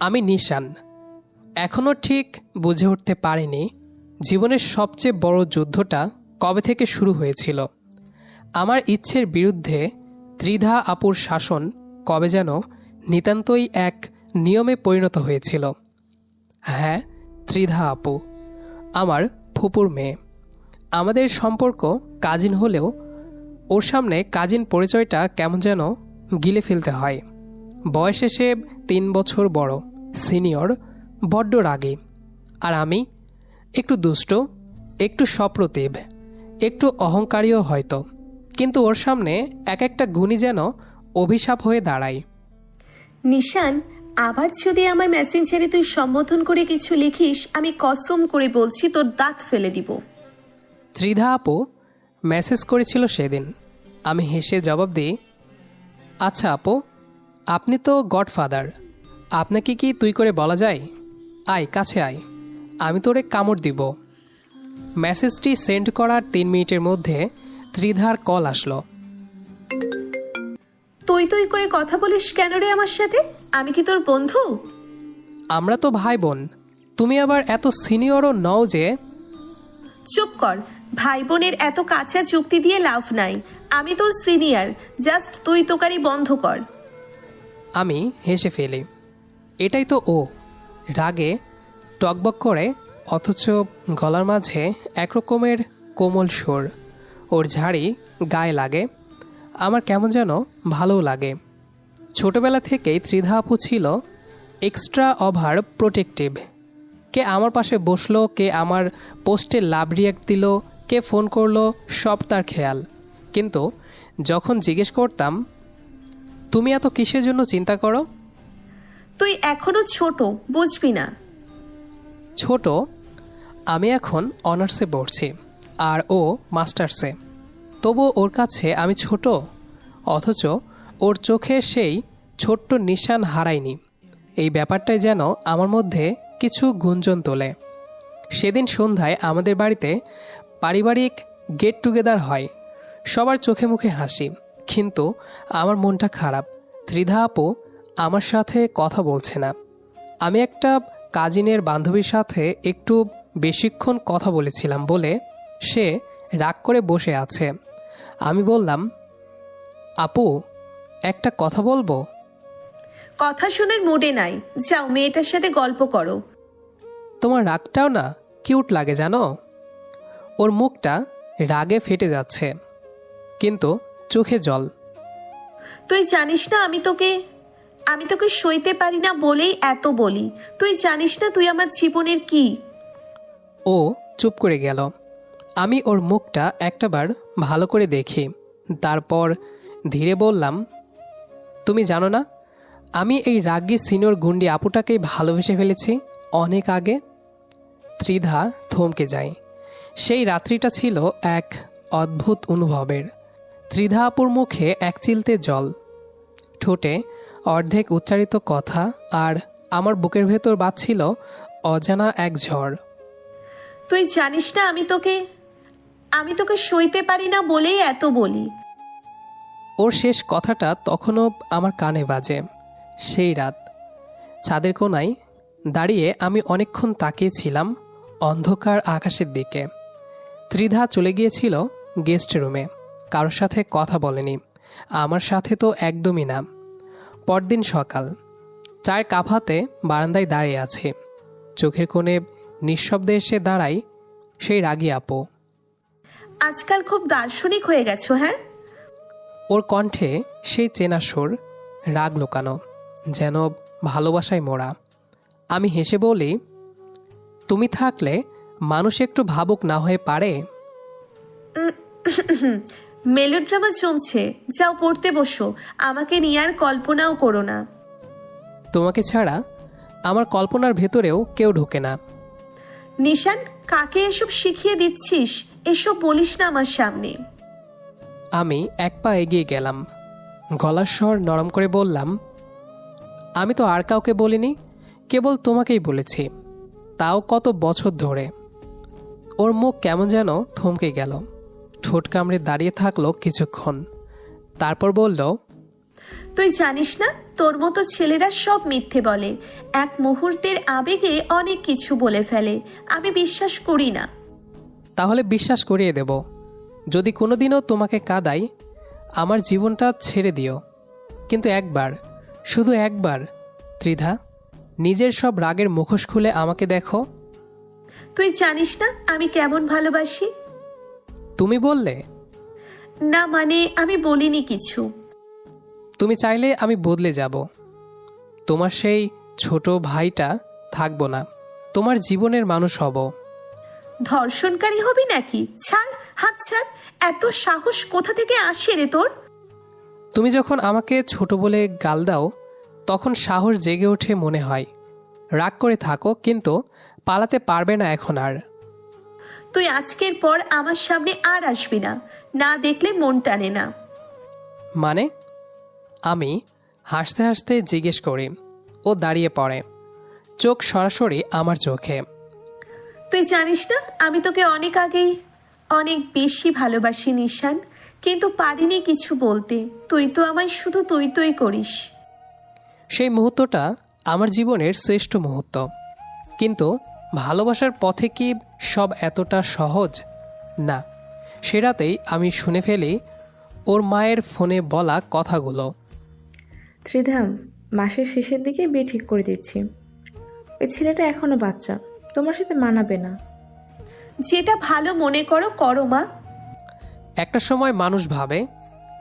আমি নিশান। এখনও ঠিক বুঝে উঠতে পারিনি জীবনের সবচেয়ে বড় যুদ্ধটা কবে থেকে শুরু হয়েছিল। আমার ইচ্ছের বিরুদ্ধে ত্রিধা আপুর শাসন কবে যেন নিতান্তই এক নিয়মে পরিণত হয়েছিল। হ্যাঁ ত্রিধা আপু, আমার ফুপুর মেয়ে। আমাদের সম্পর্ক কাজিন হলেও ওর সামনে কাজিন পরিচয়টা কেমন যেন গিলে ফেলতে হয়। বয়সে সে তিন বছর বড় সিনিয়র বড্ড রাগে। আর আমি? একটু দুষ্ট একটু সপ্রতিভ একটু অহংকারীও হয়তো। কিন্তু ওর সামনে এক একটা গুণী যেন অভিশাপ হয়ে দাঁড়ায়। নিশান আবার যদি আমার মেসেঞ্জারে তুই সম্বোধন করে কিছু লিখিস আমি কসম করে বলছি তোর দাঁত ফেলে দিব। ত্রিধা আপু মেসেজ করেছিল সেদিন। আমি হেসে জবাব দিই আচ্ছা আপু আপনি তো গডফাদার। আপনাকে কি তুই করে বলা যায়? আয় কাছে আয়। আমি তোরে কামড় দিব। মেসেজটি সেন্ড করার তিন মিনিটের মধ্যে ত্রিধার কল আসলো। তুই তুই করে কথা বলিস কেন রে আমার সাথে? আমি কি তোর বন্ধু? আমরা তো ভাই বোন তুমি আবার এত সিনিয়রও নও যে চুপ কর। ভাই বোনের এত কাঁচা চুক্তি দিয়ে লাভ নাই। আমি তোর সিনিয়র। জাস্ট তুই তোকারি বন্ধ কর। আমি হেসে ফেলি। এটাই তো ও। রাগে, টকবক করে, অথচ গলার মাঝে একরকমের কোমল সুর। ওর ঝাড়ি গায়ে লাগে। আমার কেমন যেন ভালোও লাগে। ছোটবেলা থেকেই ত্রিধা আপু ছিল এক্সট্রা ওভার প্রোটেক্টিভ কে আমার পাশে বসল, কে আমার পোস্টে লাভ রিয়াক্ট দিল, কে ফোন করল, সব তার খেয়াল। কিন্তু যখন জিজ্ঞেস করতাম তুমি এত কিসের জন্য চিন্তা করো? তুই এখনও ছোট বুঝবি না। ছোট? আমি এখন অনার্সে পড়ছি আর ও মাস্টার্সে। তবু ওর কাছে আমি ছোট অথচ ওর চোখে সেই ছোট্ট নিশান হারায়নি। এই ব্যাপারটাই যেন আমার মধ্যে কিছু গুঞ্জন তোলে। সেদিন সন্ধ্যায় আমাদের বাড়িতে পারিবারিক গেট টুগেদার হয় সবার চোখে মুখে হাসি। কিন্তু আমার মনটা খারাপ। ত্রিধা আপু আমার সাথে কথা বলছে না। আমি একটা কাজিনের বান্ধবীর সাথে একটু বেশিক্ষণ কথা বলেছিলাম বলে সে রাগ করে বসে আছে। আমি বললাম আপু একটা কথা বলব? কথা শোনার মুডে নাই। যাও মেয়েটার সাথে গল্প করো। তোমার রাগটাও না কিউট লাগে জানো? ওর মুখটা রাগে ফেটে যাচ্ছে। কিন্তু চোখে জল। তুই জানিস না আমি তোকে আমি তোকে সইতে পারি না বলেই এত বলি। তুই জানিস না তুই আমার জীবনের কি? ও চুপ করে গেল। আমি ওর মুখটা একটাবার ভালো করে দেখি। তারপর ধীরে বললাম তুমি জানো না আমি এই রাগী সিনিয়র গুন্ডি আপুটাকেই ভালোবেসে ফেলেছি অনেক আগে। ত্রিধা থমকে যায়। সেই রাত্রিটা ছিল এক অদ্ভুত অনুভবের। ত্রিধা আপুর মুখে এক চিলতে জল। ঠোঁটে অর্ধেক উচ্চারিত কথা আর আমার বুকের ভেতর বাজছিল অজানা এক ঝড়। তুই জানিস না আমি তোকে আমি তোকে সইতে পারি না বলেই এত বলি। ওর শেষ কথাটা তখনও আমার কানে বাজে সেই রাত। ছাদের কোনায় দাঁড়িয়ে আমি অনেকক্ষণ তাকিয়েছিলাম অন্ধকার আকাশের দিকে। ত্রিধা চলে গিয়েছিল গেস্ট রুমে। কারোর সাথে কথা বলেনি। আমার সাথে তো একদমই না। পরদিন সকাল। চায়ের কাপ হাতে বারান্দায় দাঁড়িয়ে আছে। চোখের কোণে নিঃশব্দে এসে দাঁড়াই সেই রাগী আপু। আজকাল খুব দার্শনিক হয়ে গেছো হ্যাঁ? ওর কণ্ঠে সেই চেনা সুর রাগ লুকানো যেন ভালোবাসায় মোড়া। আমি হেসে বলি তুমি থাকলে মানুষ একটু ভাবুক না হয়ে পারে? মেলোড্রামা জমছে যাও পড়তে বসো। আমাকে নিয়ে আর কল্পনাও করো না। তোমাকে ছাড়া আমার কল্পনার ভেতরেও কেউ ঢোকে না। নিশান কাকে এসব শিখিয়ে দিচ্ছিস? এসব বলিস না আমার সামনে। আমি এক পা এগিয়ে গেলাম। গলার স্বর নরম করে বললাম আমি তো আর কাউকে বলিনি কেবল তোমাকেই বলেছি। তাও কত বছর ধরে। ওর মুখ কেমন যেন থমকে গেল। ঠোঁট কামড়ে দাঁড়িয়ে থাকল কিছুক্ষণ। তারপর বলল তুই জানিস না তোর মতো ছেলেরা সব মিথ্যে বলে। এক মুহূর্তের আবেগে অনেক কিছু বলে ফেলে। আমি বিশ্বাস করি না। তাহলে বিশ্বাস করিয়ে দেব। যদি কোনোদিনও তোমাকে কাদাই আমার জীবনটা ছেড়ে দিও। কিন্তু একবার শুধু একবার ত্রিধা নিজের সব রাগের মুখোশ খুলে আমাকে দেখো। তুই জানিস না আমি কেমন ভালোবাসি? তুমি বললে? না মানে আমি বলিনি কিছু। তুমি চাইলে আমি বদলে যাব। তোমার সেই ছোট ভাইটা থাকব না। তোমার জীবনের মানুষ হব। ধর্ষণকারী হবি নাকি? ছাড় হাত ছাড় এত সাহস কোথা থেকে আসে রে তোর? তুমি যখন আমাকে ছোট বলে গাল দাও তখন সাহস জেগে ওঠে মনে হয়। রাগ করে থাকো কিন্তু পালাতে পারবে না এখন আর। তুই আজকের পর আমার সামনে আর আসবি না। না দেখলে মন টানে না। মানে? আমি হাসতে হাসতে জিজ্ঞেস করি ও দাঁড়িয়ে পড়ে। চোখ সরাসরি আমার চোখে। তুই জানিস না আমি তোকে অনেক আগেই অনেক বেশি ভালোবাসি নিশান কিন্তু পারিনি কিছু বলতে। তুই তো আমায় শুধু তুই তুই করিস। সেই মুহূর্তটা আমার জীবনের শ্রেষ্ঠ মুহূর্ত। কিন্তু ভালোবাসার পথে কি সব এতটা সহজ? না। সে রাতেই আমি শুনে ফেলি ওর মায়ের ফোনে বলা কথাগুলো। ত্রিধাম মাসের শেষের দিকে বিয়ে ঠিক করে দিচ্ছি। ওই ছেলেটা এখনও বাচ্চা তোমার সাথে মানাবে না। যেটা ভালো মনে করো করো মা। একটা সময় মানুষ ভাবে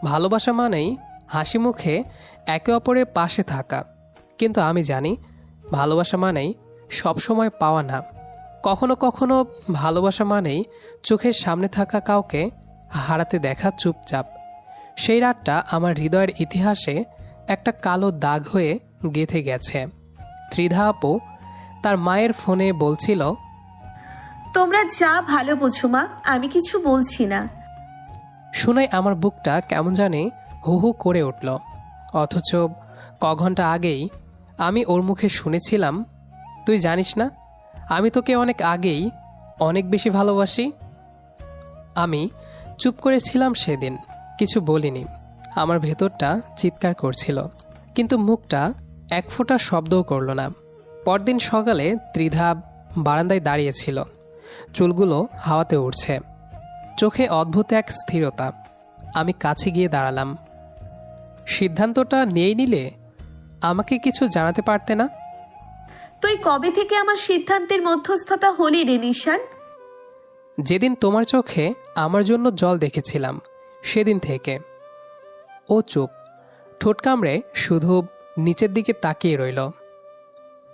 ভালোবাসা মানেই হাসি মুখে একে অপরের পাশে থাকা। কিন্তু আমি জানি ভালোবাসা মানেই সবসময় পাওয়া না। কখনো কখনো ভালোবাসা মানেই চোখের সামনে থাকা কাউকে হারাতে দেখা চুপচাপ। সেই রাতটা আমার হৃদয়ের ইতিহাসে একটা কালো দাগ হয়ে গেঁথে গেছে। ত্রিধা আপু তার মায়ের ফোনে বলছিল তোমরা যা ভালো বোঝো মা আমি কিছু বলছি না। শুনে আমার বুকটা কেমন জানি হু হু করে উঠল। অথচ ক ঘণ্টা আগেই আমি ওর মুখে শুনেছিলাম তুই জানিস না? আমি তোকে অনেক আগেই অনেক বেশি ভালোবাসি। আমি চুপ করেছিলাম সেদিন, কিছু বলিনি। আমার ভেতরটা চিৎকার করছিল, কিন্তু মুখটা এক ফোঁটা শব্দও করল না। পরদিন সকালে ত্রিধা বারান্দায় দাঁড়িয়েছিল, চুলগুলো হাওয়াতে উড়ছে। চোখে অদ্ভুত এক স্থিরতা। আমি কাছে গিয়ে দাঁড়ালাম। সিদ্ধান্তটা নিয়ে নিলে আমাকে কিছু জানাতে পারতে না? তুই কবে থেকে আমার সিদ্ধান্তের মধ্যস্থতা হলি রে নিশান? যেদিন তোমার চোখে আমার জন্য জল দেখেছিলাম সেদিন থেকে। ও চুপ। ঠোঁট কামড়ে শুধু নিচের দিকে তাকিয়ে রইল।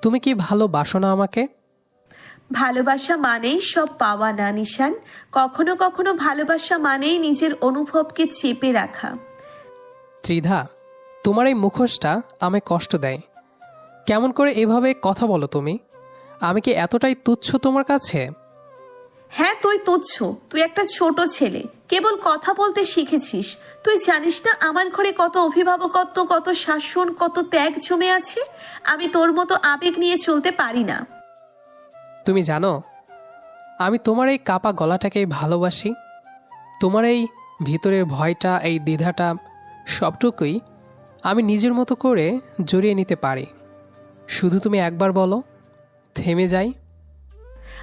তুমি কি ভালোবাসো না আমাকে? ভালোবাসা মানেই সব পাওয়া না নিশান। কখনো কখনো ভালোবাসা মানেই নিজের অনুভবকে চেপে রাখা। ত্রিধা তোমার এই মুখোশটা আমায় কষ্ট দেয়। কেমন করে এভাবে কথা বলো তুমি? আমি কি এতটাই তুচ্ছ তোমার কাছে? হ্যাঁ তুই তুচ্ছ। তুই একটা ছোট ছেলে। কেবল কথা বলতে শিখেছিস। তুই জানিস না আমার ঘরে কত অভিভাবকত্ব কত শাসন কত ত্যাগ জমে আছে? আমি তোর মতো আবেগ নিয়ে চলতে পারি না। তুমি জানো আমি তোমার এই কাপা গলাটাকেই ভালোবাসি। তোমার এই ভিতরের ভয়টা এই দ্বিধাটা সবটুকুই আমি নিজের মতো করে জড়িয়ে নিতে পারি। শুধু তুমি একবার বলো থেমে যাই।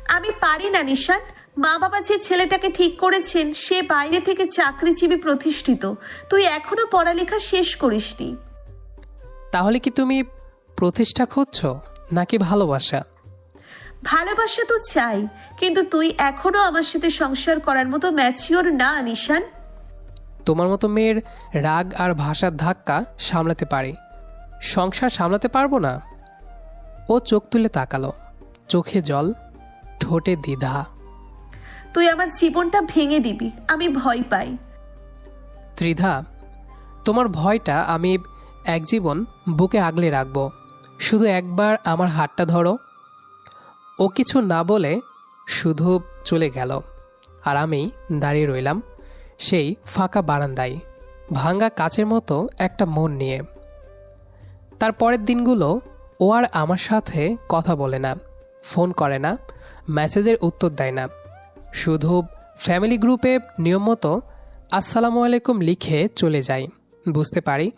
আমি পারি না নিশান। মা বাবা যে ছেলেটাকে ঠিক করেছেন সে বাইরে থেকে চাকরিজীবী প্রতিষ্ঠিত। তুই এখনও পড়ালেখা শেষ করিসনি। তাহলে কি তুমি প্রতিষ্ঠা খুঁজছ নাকি ভালোবাসা? ভালোবাসা তো চাই কিন্তু তুই এখনও আমার সাথে সংসার করার মতো ম্যাচিওর না নিশান। তোমার মতো মেয়ের রাগ আর ভাষার ধাক্কা সামলাতে পারি। সংসার সামলাতে পারব না? ও চোখ তুলে তাকালো। চোখে জল ঠোঁটে দ্বিধা। তুই আমার জীবনটা ভেঙে দিবি আমি ভয় পাই। ত্রিধা তোমার ভয়টা আমি এক জীবন বুকে আগলে রাখব। শুধু একবার আমার হাতটা ধরো। ও কিছু না বলে শুধু চলে গেল। আর আমি দাঁড়িয়ে রইলাম সেই ফাঁকা বারান্দায় ভাঙ্গা কাচের মতো একটা মন নিয়ে। তার পরের দিনগুলো ও আর আমার সাথে কথা বলে না, ফোন করে না, মেসেজের উত্তর দেয় না। শুধু ফ্যামিলি গ্রুপে নিয়ম মতো আসসালামু আলাইকুম লিখে চলে যাই। বুঝতে পারি,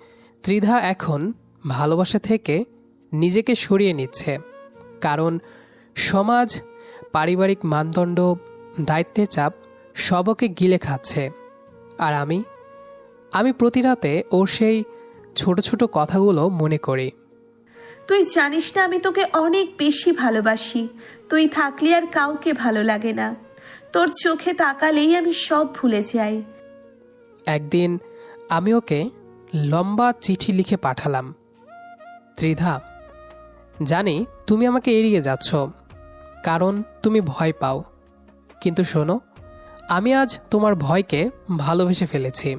ত্রিধা এখন ভালোবাসা থেকে নিজেকে সরিয়ে নিচ্ছে। কারণ সমাজ, পারিবারিক মানদণ্ড, দায়িত্বের চাপ সবকে গিলে খাচ্ছে। আর আমি আমি প্রতি রাতে ওর সেই ছোট ছোট কথাগুলো মনে করি। তুই জানিস না আমি তোকে অনেক বেশি ভালোবাসি। তুই থাকলে আর কাউকে ভালো লাগে না। তোর চোখে তাকালেই আমি সব ভুলে যাই। একদিন আমি ওকে লম্বা চিঠি লিখে পাঠালাম। ত্রিধা, জানি তুমি আমাকে এড়িয়ে যাচ্ছ, কারণ তুমি ভয় পাও। কিন্তু শোনো, আমি আজ তোমার ভয়কে ভালোবেসে ফেলেছি।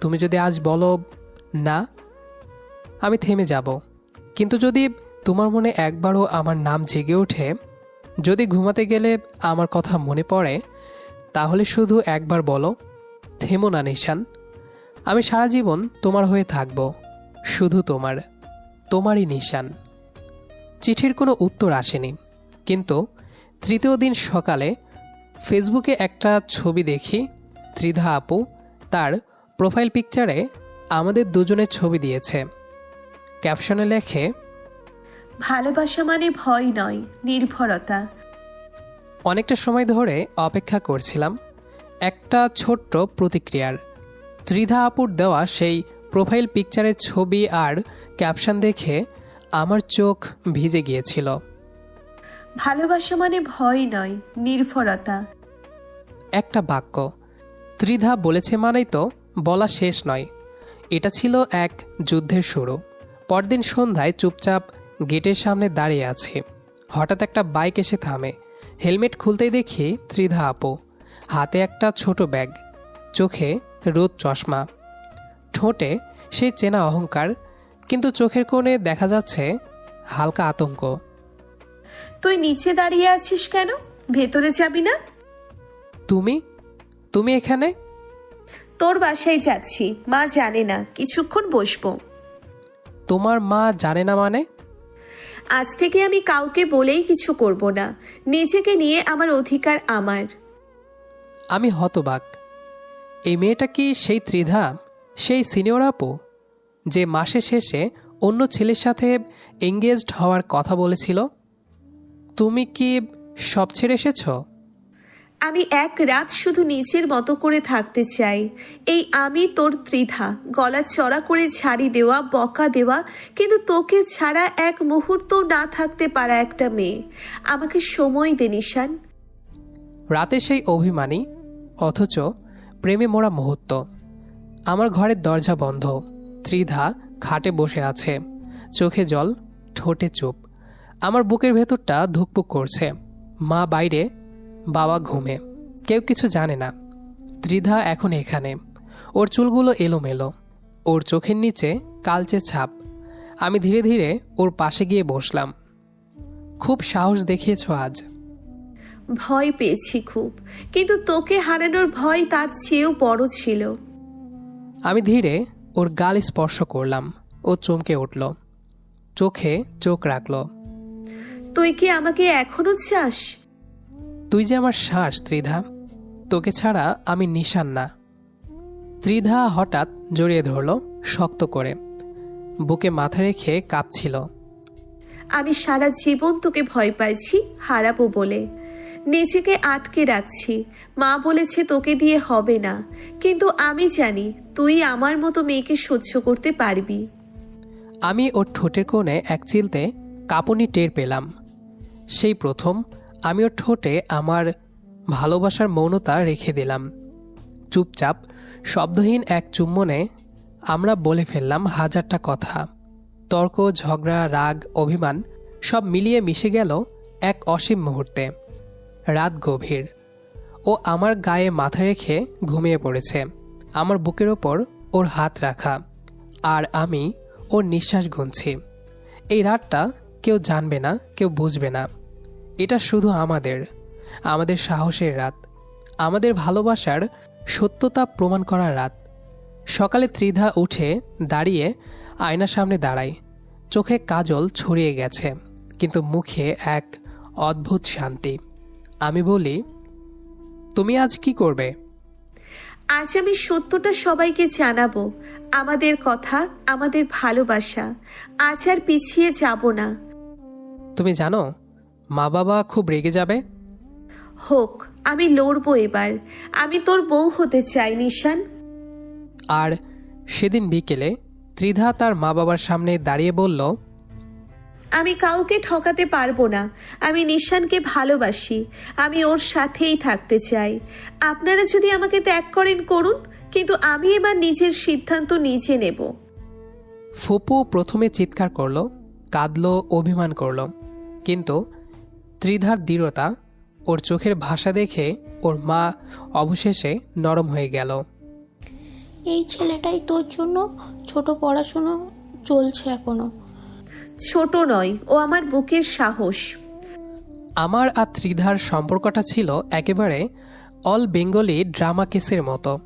তুমি যদি আজ বলো, না, আমি থেমে যাব। কিন্তু যদি তোমার মনে একবারও আমার নাম জেগে ওঠে, যদি ঘুমাতে গেলে আমার কথা মনে পড়ে, তাহলে শুধু একবার বলো, থেমো না নিশান। আমি সারা জীবন তোমার হয়ে থাকব, শুধু তোমার, তোমারই নিশান। চিঠির কোনো উত্তর আসেনি, কিন্তু তৃতীয় দিন সকালে ফেসবুকে একটা ছবি দেখি, ত্রিধা আপু তার প্রোফাইল পিকচারে আমাদের দুজনের ছবি দিয়েছে। ক্যাপশনে লেখে ভালোবাসা মানে ভয় নয় নির্ভরতা। অনেকটা সময় ধরে অপেক্ষা করছিলাম একটা ছোট্ট প্রতিক্রিয়ার। ত্রিধা আপুর দেওয়া সেই প্রোফাইল পিকচারের ছবি আর ক্যাপশন দেখে আমার চোখ ভিজে গিয়েছিল। ভালোবাসা মানে ভয় নয় নির্ভরতা। একটা বাক্য ত্রিধা বলেছে মানেই তো বলা শেষ নয়। এটা ছিল এক যুদ্ধের শুরু। পরদিন সন্ধ্যায় চুপচাপ গেটের সামনে দাঁড়িয়ে আছে। হঠাৎ একটা বাইক এসে থামে। হেলমেট খুলতেই দেখি ত্রিধা আপু। হাতে একটা ছোট ব্যাগ। চোখে রোদ চশমা। ঠোঁটে সেই চেনা অহংকার কিন্তু চোখের কোণে দেখা যাচ্ছে হালকা আতঙ্ক। তুই নিচে দাঁড়িয়ে আছিস কেন? ভেতরে যাবি না? তুমি? তুমি এখানে? তোর বাসায় যাচ্ছি। মা জানে না। কিছুক্ষণ বসবো। তোমার মা জানে না মানে? আজ থেকে আমি কাউকে বলেই কিছু করব না। নিজেকে নিয়ে আমার অধিকার আমার। আমি হতবাক। এই মেয়েটা কি সেই ত্রিধা সেই সিনিয়র আপু যে মাসের শেষে অন্য ছেলের সাথে এঙ্গেজড হওয়ার কথা বলেছিল? তুমি কি সব ছেড়ে এসেছ? আমি এক রাত শুধু নিজের মতো করে থাকতে চাই। এই আমি তোর ত্রিধা, গলা চড়া করে ঝাড়ি দেওয়া, বকা দেওয়া, কিন্তু তোকে ছাড়া এক মুহূর্ত না থাকতে পারা একটা মেয়ে। আমাকে সময় দে, নিশান। রাতে সেই অভিমানী, অথচ প্রেমে মোড়া মুহূর্ত। আমার ঘরের দরজা বন্ধ। ত্রিধা খাটে বসে আছে। চোখে জল, ঠোঁটে চুপ। আমার বুকের ভেতরটা ধুকপুক করছে। মা বাইরে বাবা ঘুমে। কেউ কিছু জানে না। ত্রিধা এখন এখানে। ওর চুলগুলো এলোমেলো। ওর চোখের নিচে কালচে ছাপ। আমি ধীরে ধীরে ওর পাশে গিয়ে বসলাম। খুব সাহস দেখিয়েছ আজ। ভয় পেয়েছি খুব কিন্তু তোকে হারানোর ভয় তার চেয়েও বড় ছিল। আমি ধীরে ওর গাল স্পর্শ করলাম। ও চমকে উঠল। চোখে চোখ রাখল। তুই কি আমাকে এখনও চাস? তুই যে আমার শ্বাস ত্রিধা। তোকে ছাড়া আমি নিশান না। ত্রিধা হঠাৎ জড়িয়ে ধরল শক্ত করে। বুকে মাথা রেখে কাঁপছিল। আমি সারা জীবন তোকে ভয় পাইছি হারাবো বলে। নিজেকে আটকে রাখছি। মা বলেছে তোকে দিয়ে হবে না। কিন্তু আমি জানি তুই আমার মতো মেয়েকে সহ্য করতে পারবি। আমি ওর ঠোঁটের কোণে এক চিলতে কাঁপুনি টের পেলাম। সেই প্রথম আমি ওর ঠোঁটে আমার ভালোবাসার মৌনতা রেখে দিলাম। চুপচাপ, শব্দহীন এক চুম্বনে আমরা বলে ফেললাম হাজারটা কথা। তর্ক, ঝগড়া, রাগ, অভিমান সব মিলিয়ে মিশে গেল এক অসীম মুহূর্তে। রাত গভীর। ও আমার গায়ে মাথা রেখে ঘুমিয়ে পড়েছে। আমার বুকের ওপর ওর হাত রাখা। আর আমি ওর নিঃশ্বাস গুনছি। এই রাতটা কেউ জানবে না, কেউ বুঝবে না। এটা শুধু আমাদের আমাদের সাহসের রাত আমাদের ভালোবাসার সত্যতা প্রমাণ করার রাত। সকালে ত্রিধা উঠে দাঁড়িয়ে আয়নার সামনে দাঁড়ায়। চোখে কাজল ছড়িয়ে গেছে কিন্তু মুখে এক অদ্ভুত শান্তি। আমি বলি তুমি আজ কি করবে? আজ আমি সত্যটা সবাইকে জানাব আমাদের কথা আমাদের ভালোবাসা। আজ আর পিছিয়ে যাব না। তুমি জানো মা বাবা খুব রেগে যাবে? হোক আমি লড়বো এবার। আমি তোর বউ হতে চাই নিশান। আর সেদিন বিকেলে ত্রিধা তার মা বাবার সামনে দাঁড়িয়ে বলল আমি কাউকে ঠকাতে পারব না। আমি নিশানকে ভালোবাসি। আমি ওর সাথেই থাকতে চাই। আপনারা যদি আমাকে ত্যাগ করেন করুন। কিন্তু আমি এবার নিজের সিদ্ধান্ত নিজে নেব। ফুপু প্রথমে চিৎকার করল কাঁদলো অভিমান করল। কিন্তু ত্রিধার দৃঢ়তা ওর চোখের ভাষা দেখে ওর মা অবশেষে নরম হয়ে গেল। এই ছেলেটাই তোর জন্য ছোট পড়াশুনো চলছে এখনও। ছোট নয় ও আমার বুকের সাহস। আমার আর ত্রিধার সম্পর্কটা ছিল একেবারে অল বেঙ্গলি ড্রামা কেসের মতো।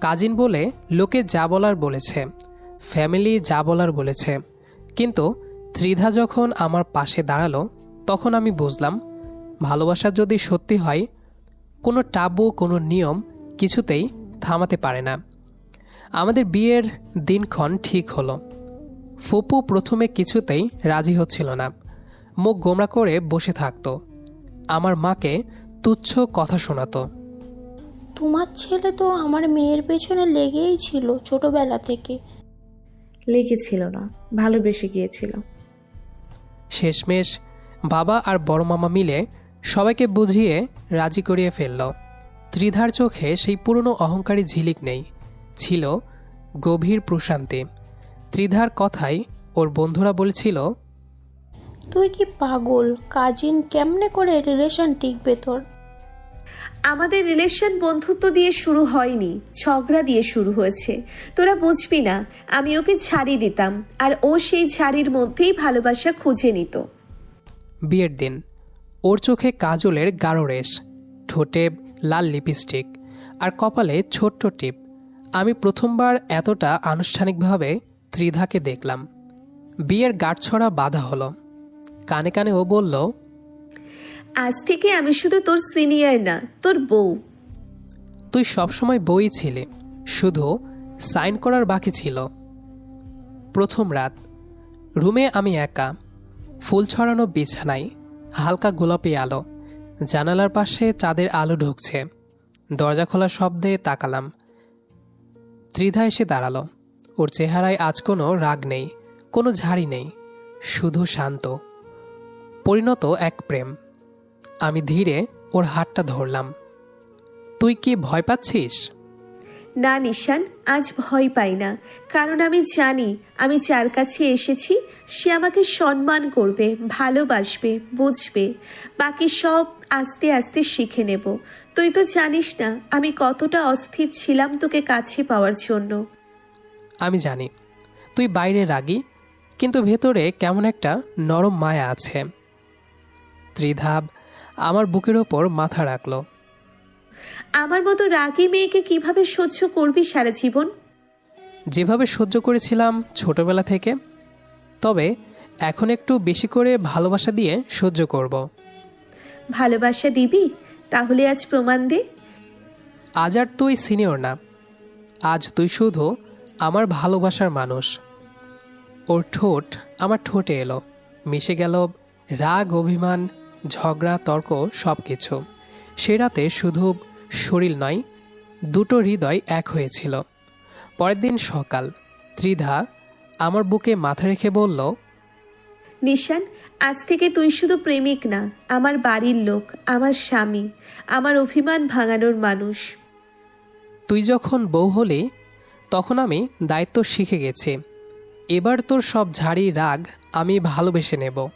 কাজিন বলে লোকে যা বলার বলেছে ফ্যামিলি যা বলার বলেছে। কিন্তু ত্রিধা যখন আমার পাশে দাঁড়াল তখন আমি বুঝলাম ভালোবাসা যদি সত্যি হয় কোনো টাবু কোনো নিয়ম কিছুতেই থামাতে পারে না। আমাদের বিয়ের দিনক্ষণ ঠিক হলো। ফুপু প্রথমে কিছুতেই রাজি হচ্ছিল না। মুখ গোমরা করে বসে থাকতো। আমার মাকে তুচ্ছ কথা শোনাতো। তোমার ছেলে তো আমার মেয়ের পেছনে লেগেই ছিল ছোটবেলা থেকে। লেগেছিল না ভালোবেসে গিয়েছিল। শেষমেশ বাবা আর বড় মামা মিলে সবাইকে বুঝিয়ে রাজি করিয়ে ফেলল। ত্রিধার চোখে সেই পুরনো অহংকারী ঝিলিক নেই ছিল গভীর প্রশান্তি। ত্রিধার কথাই ওর বন্ধুরা বলছিল তুই কি পাগল? কাজিন কেমনে করে রিলেশন টিকবে তোর? আমাদের রিলেশন বন্ধুত্ব দিয়ে শুরু হয়নি ঝগড়া দিয়ে শুরু হয়েছে। তোরা বুঝবি না আমি ওকে ছাড়ি দিতাম আর ও সেই ছাড়ির মধ্যেই ভালোবাসা খুঁজে নিত। বিয়ের দিন। ওর চোখে কাজলের গাঢ় রেশ ঠোঁটে লাল লিপস্টিক আর কপালে ছোট্ট টিপ। আমি প্রথমবার এতটা আনুষ্ঠানিকভাবে ত্রিধাকে দেখলাম। বিয়ের গাঁটছড়া বাধা হলো। কানে কানে ও বলল আজ থেকে আমি শুধু তোর সিনিয়র না তোর বউ। তুই সবসময় বই ছিলে শুধু সাইন করার বাকি ছিল। প্রথম রাত রুমে আমি একা ফুল ছড়ানো বিছানায় হালকা গোলাপি আলো। জানালার পাশে চাঁদের আলো ঢুকছে। দরজা খোলা শব্দে তাকালাম। ত্রিধা এসে দাঁড়াল। ওর চেহারায় আজ কোনো রাগ নেই, কোনো ঝাড়ি নেই, শুধু শান্ত। পরিণত এক প্রেম। আমি ধীরে ওর হাতটা ধরলাম। তুই কি ভয় পাচ্ছিস? না নিশান, আজ ভয় পাই না। কারণ আমি জানি, আমি যার কাছে এসেছি, সে আমাকে সম্মান করবে, ভালোবাসবে, বুঝবে। বাকি সব আস্তে আস্তে শিখে নেব। তুই তো জানিস না, আমি কতটা অস্থির ছিলাম তোকে কাছে পাওয়ার জন্য। আমি জানি, তুই বাইরে রাগি, কিন্তু ভেতরে কেমন একটা নরম মায়া আছে। ত্রিধাব আমার বুকের ওপর মাথা রাখল। আমার মতো রাগী মেয়েকে কীভাবে সহ্য করবি সারা জীবন? যেভাবে সহ্য করেছিলাম ছোটবেলা থেকে তবে এখন একটু বেশি করে ভালোবাসা দিয়ে সহ্য করব। ভালোবাসা দিবি? তাহলে আজ প্রমাণ দে। আজ আর তুই সিনিয়র না। আজ তুই শুধু আমার ভালোবাসার মানুষ। ওর ঠোঁট আমার ঠোঁটে এলো। মিশে গেল রাগ অভিমান ঝগড়া তর্ক সব কিছু সে রাতে শুধু শরীর নয় দুটো হৃদয় এক হয়েছিল। পরের দিন সকাল ত্রিধা আমার বুকে মাথা রেখে বলল নিশান আজ থেকে তুই শুধু প্রেমিক না আমার বাড়ির লোক আমার স্বামী আমার অভিমান ভাঙানোর মানুষ। তুই যখন বউ হলি তখন আমি দায়িত্ব শিখে গেছি। এবার তোর সব ঝাড়ি রাগ আমি ভালোবেসে নেব।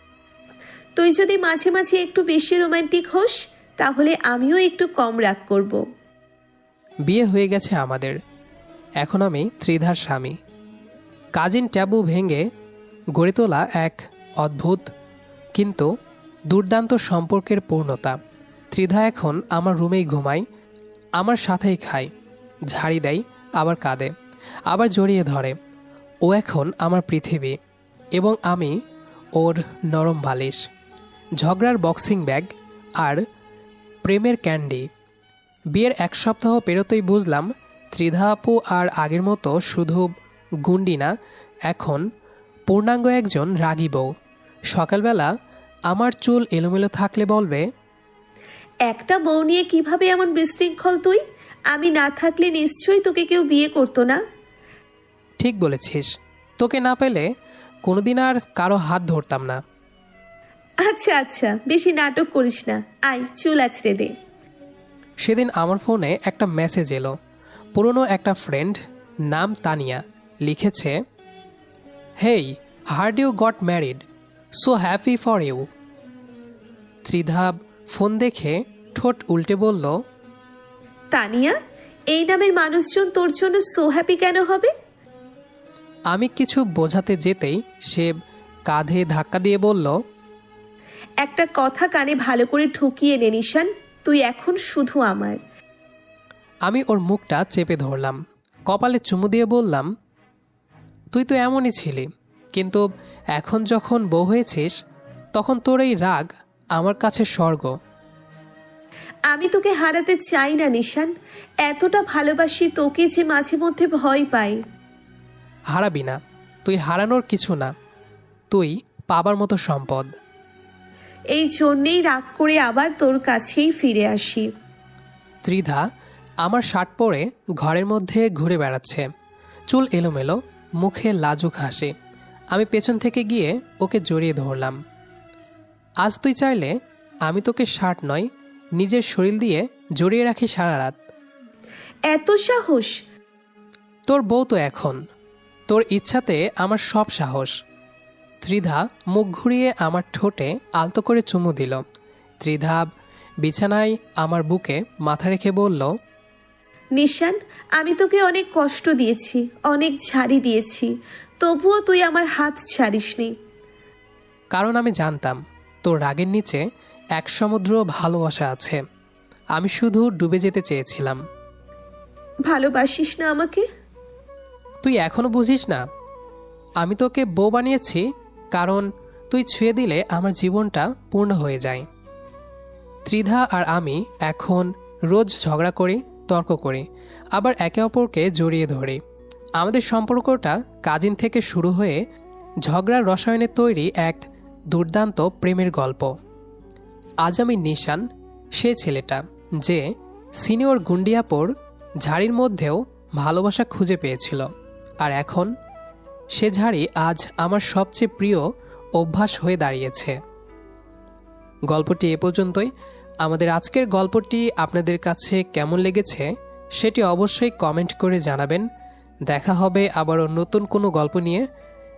তুই যদি মাঝে মাঝে একটু বেশি রোমান্টিক হোস তাহলে আমিও একটু কম রাগ করব। বিয়ে হয়ে গেছে আমাদের। এখন আমি ত্রিধার স্বামী। কাজিন ট্যাবু ভেঙে গড়ে তোলা এক অদ্ভুত, কিন্তু দুর্দান্ত সম্পর্কের পূর্ণতা। ত্রিধা এখন আমার রুমেই ঘুমায়, আমার সাথেই খায়, ঝাড়ি দেয়, আবার কাঁদে, আবার জড়িয়ে ধরে। ও এখন আমার পৃথিবী এবং আমি ওর নরম বালিশ, ঝগড়ার বক্সিং ব্যাগ আর প্রেমের ক্যান্ডি। বিয়ের এক সপ্তাহ পেরোতেই বুঝলাম ত্রিধা আপু আর আগের মতো শুধু গুন্ডি না এখন পূর্ণাঙ্গ একজন রাগী বউ। সকালবেলা আমার চুল এলোমেলো থাকলে বলবে একটা বউ নিয়ে কীভাবে এমন বিশৃঙ্খল তুই? আমি না থাকলে নিশ্চয়ই তোকে কেউ বিয়ে করতো না। ঠিক বলেছিস। তোকে না পেলে কোনোদিন আর কারও হাত ধরতাম না। আচ্ছা আচ্ছা বেশি নাটক করিস না। আয় চুল আছড়ে দে। সেদিন আমার ফোনে একটা মেসেজ এলো। পুরনো একটা ফ্রেন্ড নাম তানিয়া লিখেছে hey heard you got married so happy for you. ত্রিধাব phone দেখে ঠোঁট উল্টে বলল তানিয়া এই নামের মানুষজন তোর জন্য সো হ্যাপি কেন হবে? আমি কিছু বোঝাতে যেতেই সে কাঁধে ধাক্কা দিয়ে বলল একটা কথা কানে ভালো করে ঠুকিয়ে নে নিশান তুই এখন শুধু আমার। আমি ওর মুখটা চেপে ধরলাম কপালে চুমু দিয়ে বললাম তুই তো এমনই ছিলি কিন্তু এখন যখন বউ হয়েছিস তখন তোর এই রাগ আমার কাছে স্বর্গ। আমি তোকে হারাতে চাই না নিশান এতটা ভালোবাসি তোকে যে মাঝে মধ্যে ভয় পাই। হারাবি না তুই হারানোর কিছু না তুই পাবার মতো সম্পদ। এই জন্যেই রাগ করে আবার তোর কাছেই ফিরে আসি। ত্রিধা আমার শার্ট পরে ঘরের মধ্যে ঘুরে বেড়াচ্ছে। চুল এলোমেলো মুখে লাজুক হাসি। আমি পেছন থেকে গিয়ে ওকে জড়িয়ে ধরলাম। আজ তুই চাইলে আমি তোকে শার্ট নয় নিজের শরীর দিয়ে জড়িয়ে রাখি সারা রাত। এত সাহস? তোর বউ তো এখন। তোর ইচ্ছাতে আমার সব সাহস। ত্রিধা মুখ ঘুরিয়ে আমার ঠোঁটে আলতো করে চুমু দিল। ত্রিধা বিছানায় আমার বুকে মাথা রেখে বলল নিশান আমি তোকে অনেক কষ্ট দিয়েছি অনেক ঝাড়ি দিয়েছি তবুও তুই আমার হাত ছাড়িসনি। কারণ আমি জানতাম তোর রাগের নিচে এক সমুদ্র ভালোবাসা আছে। আমি শুধু ডুবে যেতে চেয়েছিলাম। ভালোবাসিস না আমাকে? তুই এখনও বুঝিস না আমি তোকে বউ বানিয়েছি কারণ তুই ছুঁয়ে দিলে আমার জীবনটা পূর্ণ হয়ে যায়। ত্রিধা আর আমি এখন রোজ ঝগড়া করি, তর্ক করি, আবার একে অপরকে জড়িয়ে ধরি। আমাদের সম্পর্কটা কাজিন থেকে শুরু হয়ে ঝগড়ার রসায়নে তৈরি এক দুর্দান্ত প্রেমের গল্প। আজ আমি নিশান, সে ছেলেটা, যে সিনিয়র গুন্ডিয়াপোর ঝাড়ির মধ্যেও ভালোবাসা খুঁজে পেয়েছিল, আর এখন সে ঝাড়ি আজ আমার সবচেয়ে প্রিয় অভ্যাস হয়ে দাঁড়িয়েছে। গল্পটি এ পর্যন্তই। আমাদের আজকের গল্পটি আপনাদের কাছে কেমন লেগেছে সেটি অবশ্যই কমেন্ট করে জানাবেন। দেখা হবে আবারও নতুন কোনো গল্প নিয়ে।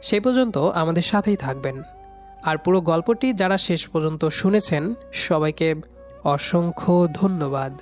সে পর্যন্ত আমাদের সাথেই থাকবেন। আর পুরো গল্পটি যারা শেষ পর্যন্ত শুনেছেন, সবাইকে অসংখ্য ধন্যবাদ।